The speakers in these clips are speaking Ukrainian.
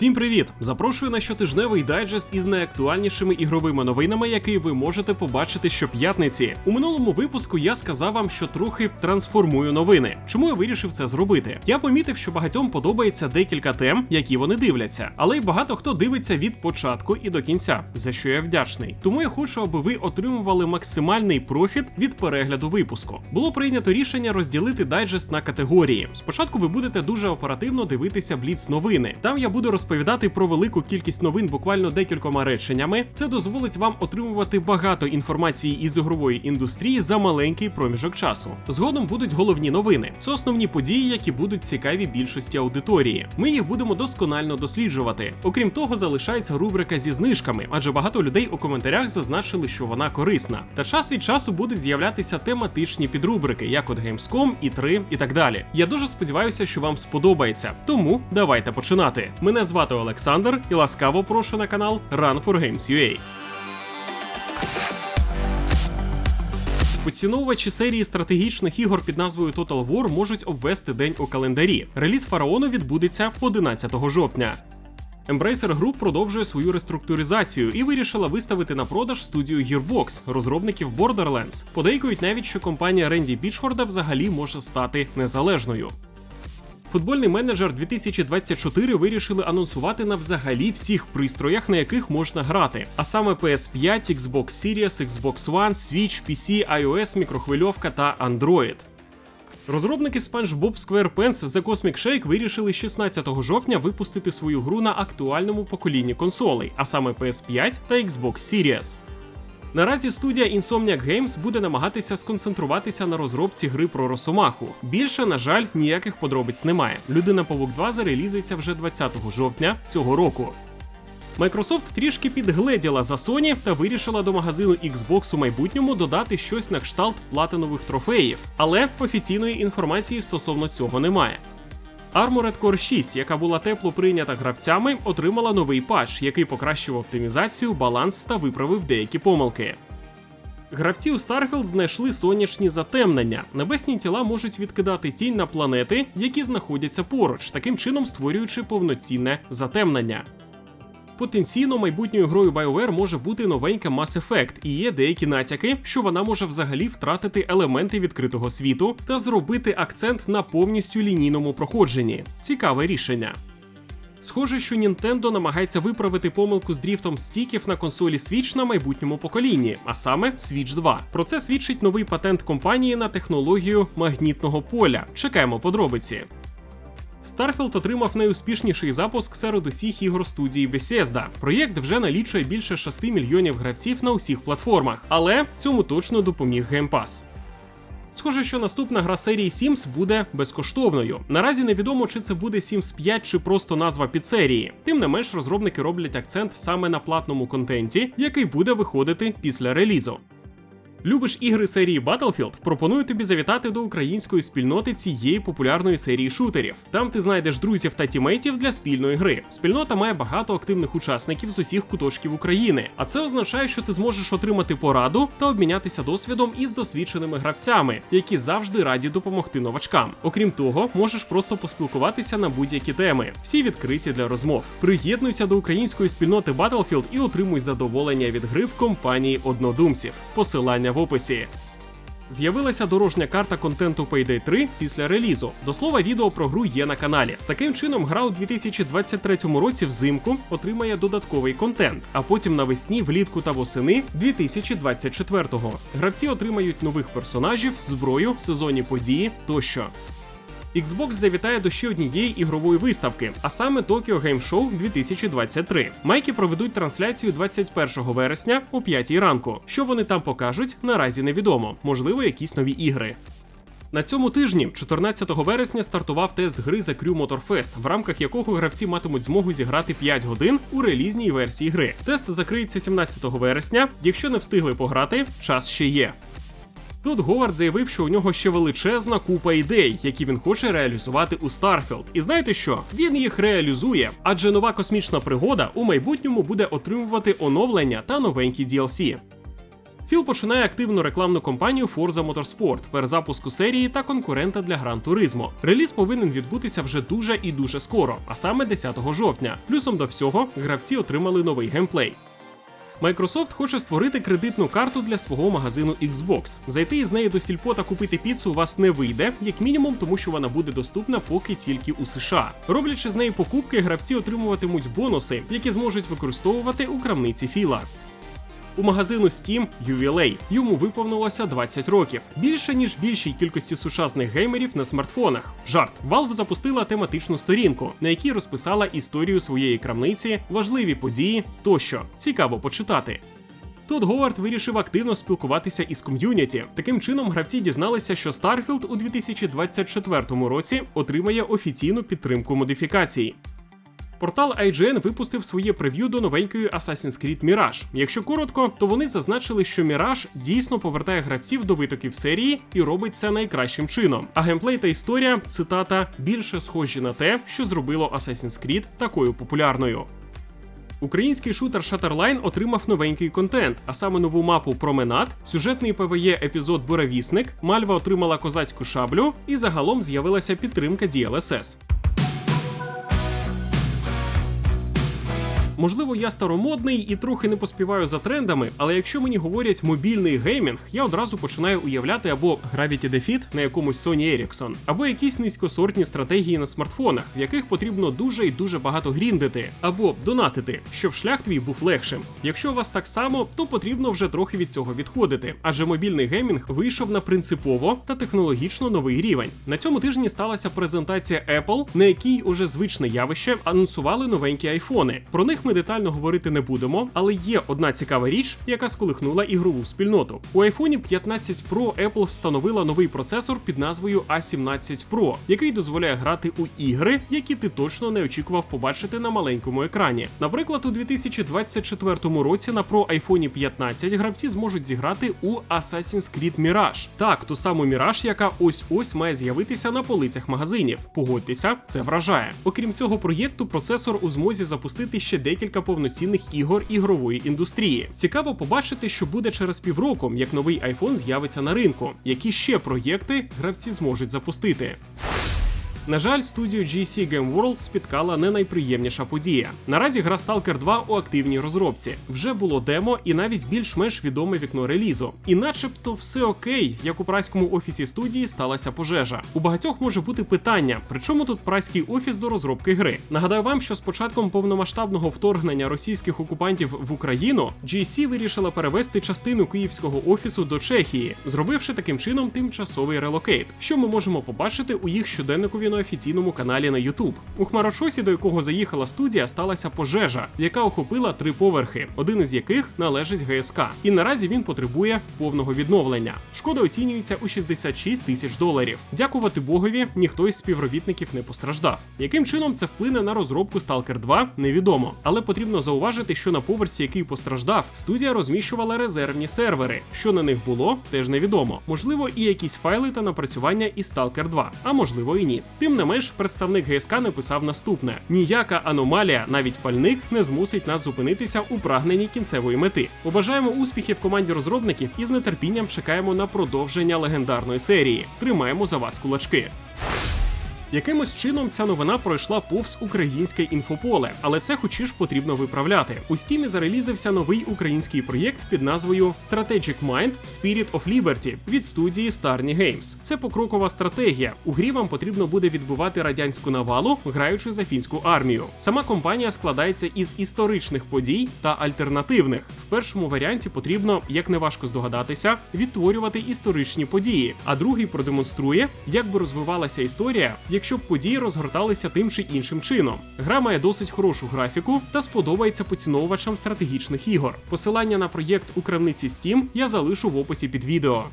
Всім привіт! Запрошую на щотижневий дайджест із найактуальнішими ігровими новинами, які ви можете побачити щоп'ятниці. У минулому випуску я сказав вам, що трохи трансформую новини. Чому я вирішив це зробити? Я помітив, що багатьом подобається декілька тем, які вони дивляться, але й багато хто дивиться від початку і до кінця, за що я вдячний. Тому я хочу, аби ви отримували максимальний профіт від перегляду випуску. Було прийнято рішення розділити дайджест на категорії. Спочатку ви будете дуже оперативно дивитися бліц новини. Там я буду розповідати про велику кількість новин буквально декількома реченнями. Це дозволить вам отримувати багато інформації із ігрової індустрії за маленький проміжок часу. Згодом будуть головні новини. Це основні події, які будуть цікаві більшості аудиторії. Ми їх будемо досконально досліджувати. Окрім того, залишається рубрика зі знижками, адже багато людей у коментарях зазначили, що вона корисна. Та час від часу будуть з'являтися тематичні підрубрики, як от Gamescom, і 3 і так далі. Я дуже сподіваюся, що вам сподобається. Тому давайте починати. Мене звати Олександр і ласкаво прошу на канал Run for Games UA. Поціновувачі серії стратегічних ігор під назвою Total War можуть обвести день у календарі. Реліз фараону відбудеться 11 жовтня. Embracer Group продовжує свою реструктуризацію і вирішила виставити на продаж студію Gearbox, розробників Borderlands. Подейкують навіть, що компанія Ренді Пічхорда взагалі може стати незалежною. Футбольний менеджер 2024 вирішили анонсувати на взагалі всіх пристроях, на яких можна грати, а саме PS5, Xbox Series, Xbox One, Switch, PC, iOS, мікрохвильовка та Android. Розробники SpongeBob SquarePants The Cosmic Shake вирішили 16 жовтня випустити свою гру на актуальному поколінні консолей, а саме PS5 та Xbox Series. Наразі студія Insomniac Games буде намагатися сконцентруватися на розробці гри про Росомаху. Більше, на жаль, ніяких подробиць немає. Людина Павук 2 зарелізиться вже 20 жовтня цього року. Microsoft трішки підгледіла за Sony та вирішила до магазину Xbox у майбутньому додати щось на кшталт платинових трофеїв, але офіційної інформації стосовно цього немає. Armored Core 6, яка була тепло прийнята гравцями, отримала новий патч, який покращив оптимізацію, баланс та виправив деякі помилки. Гравці у Starfield знайшли сонячні затемнення. Небесні тіла можуть відкидати тінь на планети, які знаходяться поруч, таким чином створюючи повноцінне затемнення. Потенційно майбутньою грою BioWare може бути новенька Mass Effect, і є деякі натяки, що вона може взагалі втратити елементи відкритого світу та зробити акцент на повністю лінійному проходженні. Цікаве рішення. Схоже, що Nintendo намагається виправити помилку з дріфтом стіків на консолі Switch на майбутньому поколінні, а саме Switch 2. Про це свідчить новий патент компанії на технологію магнітного поля. Чекаємо подробиці. Starfield отримав найуспішніший запуск серед усіх ігор студії Bethesda. Проєкт вже налічує більше 6 мільйонів гравців на усіх платформах, але цьому точно допоміг Game Pass. Схоже, що наступна гра серії Sims буде безкоштовною. Наразі невідомо, чи це буде Sims 5 чи просто назва підсерії. Тим не менш, розробники роблять акцент саме на платному контенті, який буде виходити після релізу. Любиш ігри серії Battlefield? Пропоную тобі завітати до української спільноти цієї популярної серії шутерів. Там ти знайдеш друзів та тімейтів для спільної гри. Спільнота має багато активних учасників з усіх куточків України, а це означає, що ти зможеш отримати пораду та обмінятися досвідом із досвідченими гравцями, які завжди раді допомогти новачкам. Окрім того, можеш просто поспілкуватися на будь-які теми. Всі відкриті для розмов. Приєднуйся до української спільноти Battlefield і отримуй задоволення від гри в компанії однодумців. Посилання в описі. З'явилася дорожня карта контенту Payday 3 після релізу. До слова, відео про гру є на каналі. Таким чином, гра у 2023 році взимку отримає додатковий контент, а потім навесні, влітку та восени 2024-го. Гравці отримають нових персонажів, зброю, сезонні події тощо. Xbox завітає до ще однієї ігрової виставки, а саме Tokyo Game Show 2023. Майки проведуть трансляцію 21 вересня о 5 ранку. Що вони там покажуть, наразі невідомо. Можливо, якісь нові ігри. На цьому тижні, 14 вересня, стартував тест гри за Crew Motorfest, в рамках якого гравці матимуть змогу зіграти 5 годин у релізній версії гри. Тест закриється 17 вересня. Якщо не встигли пограти, час ще є. Тут Говард заявив, що у нього ще величезна купа ідей, які він хоче реалізувати у Starfield. І знаєте що? Він їх реалізує, адже нова космічна пригода у майбутньому буде отримувати оновлення та новенькі DLC. Філ починає активну рекламну кампанію Forza Motorsport, перезапуску серії та конкурента для Gran Turismo. Реліз повинен відбутися вже дуже і дуже скоро, а саме 10 жовтня. Плюсом до всього гравці отримали новий геймплей. Microsoft хоче створити кредитну карту для свого магазину Xbox. Зайти із неї до сільпо та купити піцу у вас не вийде, як мінімум, тому що вона буде доступна поки тільки у США. Роблячи з неї покупки, гравці отримуватимуть бонуси, які зможуть використовувати у крамниці Філа. У магазину Steam UVLA. Йому виповнилося 20 років. Більше ніж більшій кількості сучасних геймерів на смартфонах. Жарт. Valve запустила тематичну сторінку, на якій розписала історію своєї крамниці, важливі події тощо. Цікаво почитати. Тут Говард вирішив активно спілкуватися із ком'юніті. Таким чином, гравці дізналися, що Starfield у 2024 році отримає офіційну підтримку модифікацій. Портал IGN випустив своє прев'ю до новенької Assassin's Creed Mirage. Якщо коротко, то вони зазначили, що Mirage дійсно повертає гравців до витоків серії і робить це найкращим чином. А геймплей та історія, цитата, більше схожі на те, що зробило Assassin's Creed такою популярною. Український шутер Shutterline отримав новенький контент, а саме нову мапу Променад, сюжетний ПВЄ епізод Буравісник, Мальва отримала козацьку шаблю, і загалом з'явилася підтримка DLSS. Можливо, я старомодний і трохи не поспіваю за трендами, але якщо мені говорять мобільний геймінг, я одразу починаю уявляти або Gravity Defeat на якомусь Sony Ericsson, або якісь низькосортні стратегії на смартфонах, в яких потрібно дуже і дуже багато гріндити, або донатити, щоб шлях твій був легшим. Якщо у вас так само, то потрібно вже трохи від цього відходити, адже мобільний геймінг вийшов на принципово та технологічно новий рівень. На цьому тижні сталася презентація Apple, на якій уже звичне явище анонсували новенькі айфони. Про них ми детально говорити не будемо, але є одна цікава річ, яка сколихнула ігрову спільноту. У iPhone 15 Pro Apple встановила новий процесор під назвою A17 Pro, який дозволяє грати у ігри, які ти точно не очікував побачити на маленькому екрані. Наприклад, у 2024 році на Pro iPhone 15 гравці зможуть зіграти у Assassin's Creed Mirage. Так, ту саму Mirage, яка ось ось має з'явитися на полицях магазинів. Погодьтеся, це вражає. Окрім цього проєкту, процесор у змозі запустити ще декілька повноцінних ігор ігрової індустрії. Цікаво побачити, що буде через півроку, як новий iPhone з'явиться на ринку, які ще проєкти гравці зможуть запустити. На жаль, студію GC Game World спіткала не найприємніша подія. Наразі гра Stalker 2 у активній розробці. Вже було демо і навіть більш-менш відоме вікно релізу. І начебто все окей, як у прайському офісі студії сталася пожежа. У багатьох може бути питання, при чому тут прайський офіс до розробки гри. Нагадаю вам, що з початком повномасштабного вторгнення російських окупантів в Україну GC вирішила перевести частину київського офісу до Чехії, зробивши таким чином тимчасовий релокейт, що ми можемо побачити у їх щоденникові на офіційному каналі на YouTube. У хмарочосі, до якого заїхала студія, сталася пожежа, яка охопила три поверхи, один із яких належить ГСК. І наразі він потребує повного відновлення. Шкода оцінюється у 66 тисяч доларів. Дякувати Богові, ніхто із співробітників не постраждав. Яким чином це вплине на розробку Stalker 2, невідомо. Але потрібно зауважити, що на поверсі, який постраждав, студія розміщувала резервні сервери. Що на них було, теж невідомо. Можливо, і якісь файли та напрацювання із Stalker 2, а можливо і ні. Тим не менш, представник ГСК написав наступне: ніяка аномалія, навіть пальник, не змусить нас зупинитися у прагненні кінцевої мети. Побажаємо успіхів команді розробників і з нетерпінням чекаємо на продовження легендарної серії. Тримаємо за вас кулачки. Якимось чином ця новина пройшла повз українське інфополе, але це хоч ж потрібно виправляти. У стімі зарелізився новий український проєкт під назвою Strategic Mind Spirit of Liberty від студії Starny Games. Це покрокова стратегія. У грі вам потрібно буде відбувати радянську навалу, граючи за фінську армію. Сама компанія складається із історичних подій та альтернативних. В першому варіанті потрібно, як не важко здогадатися, відтворювати історичні події. А другий продемонструє, як би розвивалася історія якщо б події розгорталися тим чи іншим чином. Гра має досить хорошу графіку та сподобається поціновувачам стратегічних ігор. Посилання на проєкт у крамниці Steam я залишу в описі під відео.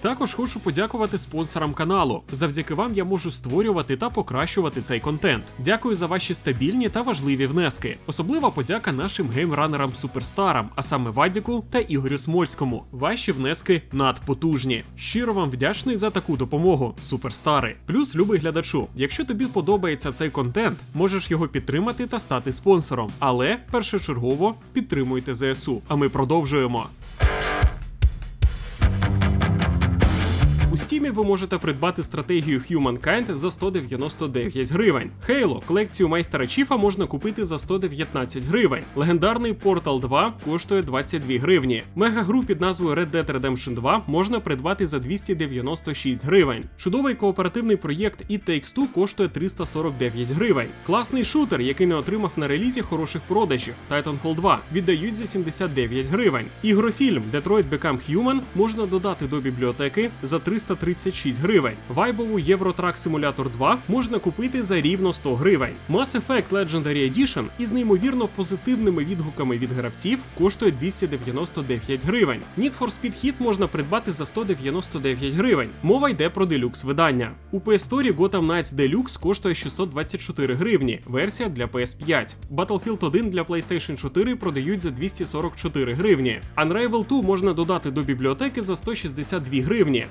Також хочу подякувати спонсорам каналу. Завдяки вам я можу створювати та покращувати цей контент. Дякую за ваші стабільні та важливі внески. Особлива подяка нашим геймранерам суперстарам, а саме Вадіку та Ігорю Смольському. Ваші внески надпотужні. Щиро вам вдячний за таку допомогу, суперстари. Плюс, любий глядачу, якщо тобі подобається цей контент, можеш його підтримати та стати спонсором. Але першочергово підтримуйте ЗСУ. А ми продовжуємо. Стімі ви можете придбати стратегію Humankind за 199 гривень. Halo, колекцію майстера Чіфа можна купити за 119 гривень. Легендарний Portal 2 коштує 22 гривні. Мегагру під назвою Red Dead Redemption 2 можна придбати за 296 гривень. Чудовий кооперативний проєкт It Takes Two коштує 349 гривень. Класний шутер, який не отримав на релізі хороших продажів, Titanfall 2, віддають за 79 гривень. Ігрофільм Detroit Become Human можна додати до бібліотеки за 336 гривень. Вайбову Євротрак Simulator 2 можна купити за рівно 100 гривень. Mass Effect Legendary Edition із неймовірно позитивними відгуками від гравців коштує 299 гривень. Need for Speed Hit можна придбати за 199 гривень. Мова йде про делюкс видання. У PS Store Gotham Knights Deluxe коштує 624 гривні, версія для PS5. Battlefield 1 для PlayStation 4 продають за 244 гривні. Unravel 2 можна додати до бібліотеки за 162 гривні.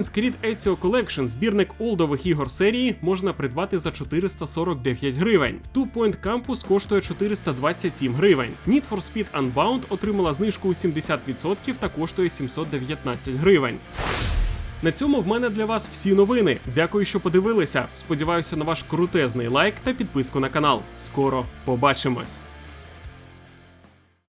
Assassin's Creed Ezio Collection, збірник олдових ігор серії, можна придбати за 449 гривень. Two Point Campus коштує 427 гривень. Need for Speed Unbound отримала знижку у 70% та коштує 719 гривень. На цьому в мене для вас всі новини. Дякую, що подивилися. Сподіваюся на ваш крутезний лайк та підписку на канал. Скоро побачимось.